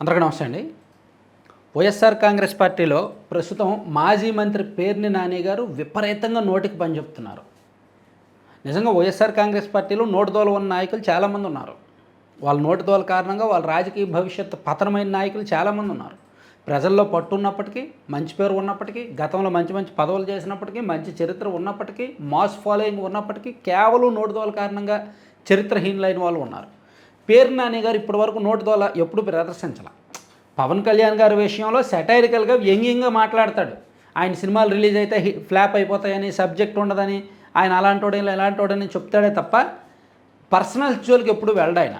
అందరికీ నమస్తే అండి. వైఎస్ఆర్ కాంగ్రెస్ పార్టీలో ప్రస్తుతం మాజీ మంత్రి పేర్ని నాని గారు విపరీతంగా నోటికి పని చెప్తున్నారు. నిజంగా వైఎస్ఆర్ కాంగ్రెస్ పార్టీలో నోటుదోల ఉన్న నాయకులు చాలామంది ఉన్నారు. వాళ్ళ నోటుదోల కారణంగా వాళ్ళ రాజకీయ భవిష్యత్తు పతనమైన నాయకులు చాలామంది ఉన్నారు. ప్రజల్లో పట్టు ఉన్నప్పటికీ మంచి పేరు ఉన్నప్పటికీ గతంలో మంచి మంచి పదవులు చేసినప్పటికీ మంచి చరిత్ర ఉన్నప్పటికీ మాస్ ఫాలోయింగ్ ఉన్నప్పటికీ కేవలం నోటుదోల కారణంగా చరిత్రహీనులైన వాళ్ళు ఉన్నారు. పేరు నాని గారు ఇప్పటివరకు నోటుదోల ఎప్పుడు ప్రదర్శించాల. పవన్ కళ్యాణ్ గారి విషయంలో సెటైరికల్గా వ్యంగ్యంగా మాట్లాడతాడు. ఆయన సినిమాలు రిలీజ్ అయితే హి- ఫ్లాప్ అయిపోతాయని సబ్జెక్ట్ ఉండదని ఆయన అలాంటోడని ఇలాంటోడని చెప్తాడే తప్ప పర్సనల్ జోలికి ఎప్పుడు వెళ్ళడు ఆయన.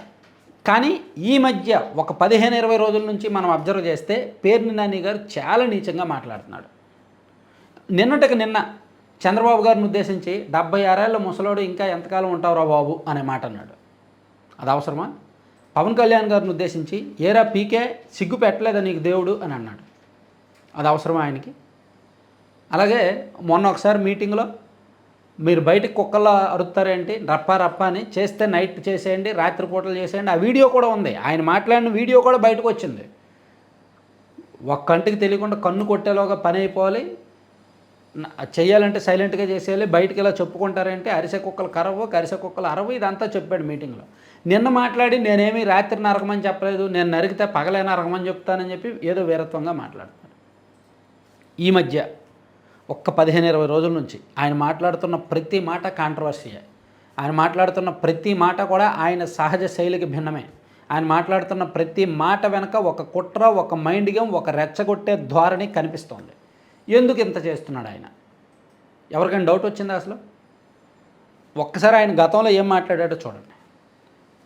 కానీ ఈ మధ్య ఒక పదిహేను ఇరవై రోజుల నుంచి మనం అబ్జర్వ్ చేస్తే పేర్ని నాని గారు చాలా నీచంగా మాట్లాడుతున్నాడు. నిన్నటికి నిన్న చంద్రబాబు గారిని ఉద్దేశించి డెబ్బై ఆరేళ్ళ ముసలోడు ఇంకా ఎంతకాలం ఉంటావురా బాబు అనే మాట అన్నాడు. అది అవసరమా? పవన్ కళ్యాణ్ గారిని ఉద్దేశించి ఏరా పీకే సిగ్గు పెట్టలేదా నీకు దేవుడు అని అన్నాడు. అది అవసరమా ఆయనకి? అలాగే మొన్న ఒకసారి మీటింగ్లో మీరు బయటకు కుక్కల్లో అరుతారేంటి రప్ప రప్ప అని చేస్తే నైట్ చేసేయండి రాత్రి పూటలు చేసేయండి. ఆ వీడియో కూడా ఉంది. ఆయన మాట్లాడిన వీడియో కూడా బయటకు వచ్చింది. ఒక్క కంటికి తెలియకుండా కన్ను కొట్టేలోగా పని అయిపోవాలి. చేయాలంటే సైలెంట్గా చేసేయాలి బయటకు ఇలా చెప్పుకుంటారంటే అరిసె కుక్కలు కరవు కరిసె కుక్కలు అరవు ఇదంతా చెప్పాడు మీటింగ్లో. నిన్న మాట్లాడి నేనేమి రాత్రి నరకమని చెప్పలేదు నేను నరికితే పగలే నరకమని చెప్తానని చెప్పి ఏదో వీరత్వంగా మాట్లాడుతున్నాడు. ఈ మధ్య ఒక్క పదిహేను ఇరవై రోజుల నుంచి ఆయన మాట్లాడుతున్న ప్రతి మాట కాంట్రవర్సీయే ఆయన మాట్లాడుతున్న ప్రతి మాట కూడా ఆయన సహజ శైలికి భిన్నమే. ఆయన మాట్లాడుతున్న ప్రతి మాట వెనక ఒక కుట్ర ఒక మైండ్ గేమ్ ఒక రెచ్చగొట్టే ధోరణి కనిపిస్తోంది. ఎందుకు ఇంత చేస్తున్నాడు ఆయన? ఎవరికైనా డౌట్ వచ్చిందా అసలు? ఒక్కసారి ఆయన గతంలో ఏం మాట్లాడాడో చూడండి.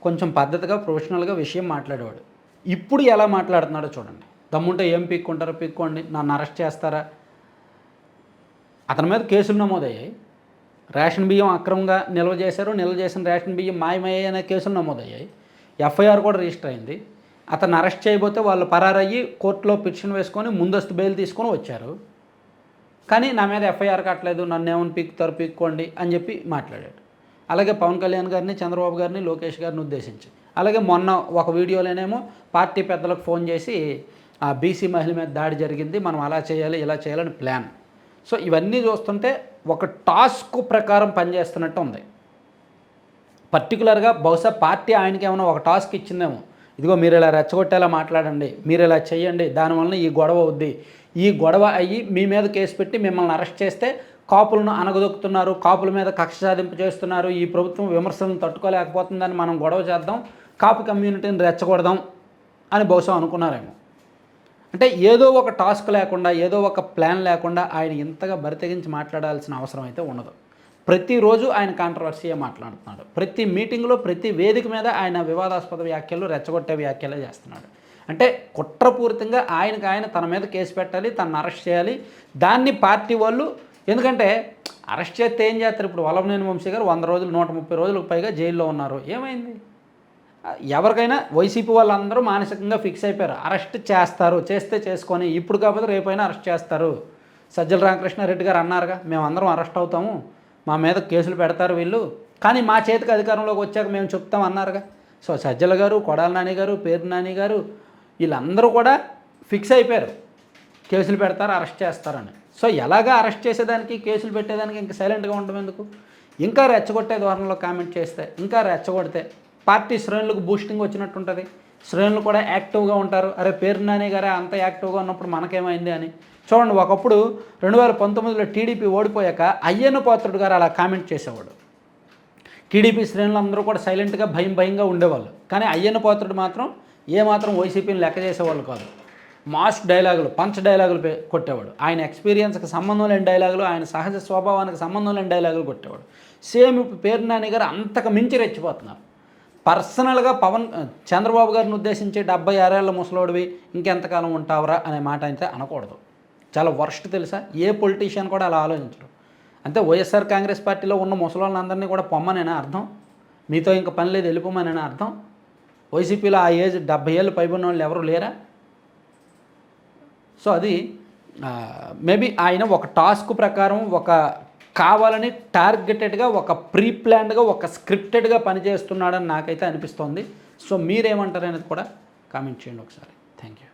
కొంచెం పద్ధతిగా ప్రొఫెషనల్గా విషయం మాట్లాడేవాడు. ఇప్పుడు ఎలా మాట్లాడుతున్నాడో చూడండి. దమ్ముంటే ఏం పీక్కుంటారో పీక్కోండి. నన్ను అరెస్ట్ చేస్తారా? అతని మీద కేసులు నమోదయ్యాయి. రేషన్ బియ్యం అక్రమంగా నిల్వ చేశారు. నిల్వ చేసిన రేషన్ బియ్యం మాయమయ్యాయి అనే కేసులు నమోదయ్యాయి. ఎఫ్ఐఆర్ కూడా రిజిస్టర్ అయింది. అతను అరెస్ట్ చేయబోతే వాళ్ళు పరారయ్యి కోర్టులో పిటిషన్ వేసుకొని ముందస్తు బెయిల్ తీసుకొని వచ్చారు. కానీ నా మీద ఎఫ్ఐఆర్ కట్టలేదు నన్ను ఏమైనా పీక్కుతారు పీక్కోండి అని చెప్పి మాట్లాడాడు. అలాగే పవన్ కళ్యాణ్ గారిని చంద్రబాబు గారిని లోకేష్ గారిని ఉద్దేశించి. అలాగే మొన్న ఒక వీడియోలోనేమో పార్టీ పెద్దలకు ఫోన్ చేసి ఆ బీసీ మహిళ మీద దాడి జరిగింది మనం అలా చేయాలి ఇలా చేయాలని ప్లాన్. సో ఇవన్నీ చూస్తుంటే ఒక టాస్క్ ప్రకారం పనిచేస్తున్నట్టు ఉంది. పర్టికులర్గా బహుశా పార్టీ ఆయనకి ఏమైనా ఒక టాస్క్ ఇచ్చిందేమో. ఇదిగో మీరు ఇలా రెచ్చగొట్టేలా మాట్లాడండి మీరు ఇలా చేయండి దానివల్ల ఈ గొడవ అవుద్ది. ఈ గొడవ అయ్యి మీ మీద కేసు పెట్టి మిమ్మల్ని అరెస్ట్ చేస్తే కాపులను అనగదొక్కుతున్నారు కాపుల మీద కక్ష సాధింపు చేస్తున్నారు ఈ ప్రభుత్వం విమర్శలను తట్టుకోలేకపోతుందని మనం గొడవ చేద్దాం కాపు కమ్యూనిటీని రెచ్చగొడదాం అని బహుశా అనుకున్నారేమో. అంటే ఏదో ఒక టాస్క్ లేకుండా ఏదో ఒక ప్లాన్ లేకుండా ఆయన ఇంతగా బరితెగించి మాట్లాడాల్సిన అవసరం అయితే ఉండదు. ప్రతిరోజు ఆయన కాంట్రవర్సీయే మాట్లాడుతున్నాడు. ప్రతి మీటింగ్లో ప్రతి వేదిక మీద ఆయన వివాదాస్పద వ్యాఖ్యలు రెచ్చగొట్టే వ్యాఖ్యలే చేస్తున్నాడు. అంటే కుట్రపూరితంగా ఆయనకు ఆయన తన మీద కేసు పెట్టాలి తనను అరెస్ట్ చేయాలి. దాన్ని పార్టీ వాళ్ళు ఎందుకంటే అరెస్ట్ చేస్తే ఏం చేస్తారు? ఇప్పుడు వల్లభనేని వంశీ గారు వంద రోజులు నూట ముప్పై రోజులకు పైగా జైల్లో ఉన్నారు. ఏమైంది? ఎవరికైనా వైసీపీ వాళ్ళందరూ మానసికంగా ఫిక్స్ అయిపోయారు. అరెస్ట్ చేస్తారు చేస్తే చేసుకొని ఇప్పుడు కాకపోతే రేపైనా అరెస్ట్ చేస్తారు. సజ్జల రామకృష్ణారెడ్డి గారు అన్నారుగా మేము అందరం అరెస్ట్ అవుతాము. మా మీద కేసులు పెడతారు వీళ్ళు. కానీ మా చేతికి అధికారంలోకి వచ్చాక మేము చెప్తాం అన్నారుగా. సో సజ్జల గారు కొడాల నాని గారు పేరు నాని గారు వీళ్ళందరూ కూడా ఫిక్స్ అయిపోయారు. కేసులు పెడతారు అరెస్ట్ చేస్తారని. సో ఎలాగా అరెస్ట్ చేసేదానికి కేసులు పెట్టేదానికి ఇంకా సైలెంట్గా ఉండడం ఎందుకు? ఇంకా రెచ్చగొట్టే ధోరణిలో కామెంట్ చేస్తే ఇంకా రెచ్చగొడితే పార్టీ శ్రేణులకు బూస్టింగ్ వచ్చినట్టు ఉంటుంది శ్రేణులు కూడా యాక్టివ్గా ఉంటారు. అరే పేరు నాని గారే అంత యాక్టివ్గా ఉన్నప్పుడు మనకేమైంది అని. చూడండి ఒకప్పుడు రెండు వేల పంతొమ్మిదిలో టీడీపీ ఓడిపోయాక అయ్యన్న పాత్రుడు గారు అలా కామెంట్ చేసేవాడు. టీడీపీ శ్రేణులు అందరూ కూడా సైలెంట్గా భయం భయంగా ఉండేవాళ్ళు. కానీ అయ్యన్న పాత్రుడు మాత్రం ఏమాత్రం వైసీపీని లెక్క చేసేవాళ్ళు కాదు. మాస్ డైలాగులు పంచ్ డైలాగులు కొట్టేవాడు. ఆయన ఎక్స్పీరియన్స్కి సంబంధం లేని డైలాగులు ఆయన సహజ స్వభావానికి సంబంధం లేని డైలాగులు కొట్టేవాడు. సేమ్ ఇప్పుడు పేరు నాని గారు అంతకు మించి రెచ్చిపోతున్నారు. పర్సనల్గా పవన్ చంద్రబాబు గారిని ఉద్దేశించి డెబ్బై ఆరేళ్ళ ముసలోడివి ఇంకెంతకాలం ఉంటావురా అనే మాట అయితే అనకూడదు. చాలా వర్స్ట్ తెలుసా? ఏ పొలిటీషియన్ కూడా అలా ఆలోచించరు. అంతే వైఎస్ఆర్ కాంగ్రెస్ పార్టీలో ఉన్న ముసలోళ్ళందరినీ కూడా పొమ్మనేనా అర్థం? మీతో ఇంక పని లేదు వెళ్ళిపోమనేనా అర్థం? వైసీపీలో ఆ ఏజ్ డెబ్బై ఏళ్ళు పైబడిన వాళ్ళు ఎవరు లేరా? సో అది మేబీ ఆయన ఒక టాస్క్ ప్రకారం ఒక కావాలని టార్గెటెడ్గా ఒక ప్రీ ప్లాన్డ్గా ఒక స్క్రిప్టెడ్గా పనిచేస్తున్నాడని నాకైతే అనిపిస్తోంది. సో మీరేమంటారు అనేది కూడా కామెంట్ చేయండి ఒకసారి. Thank you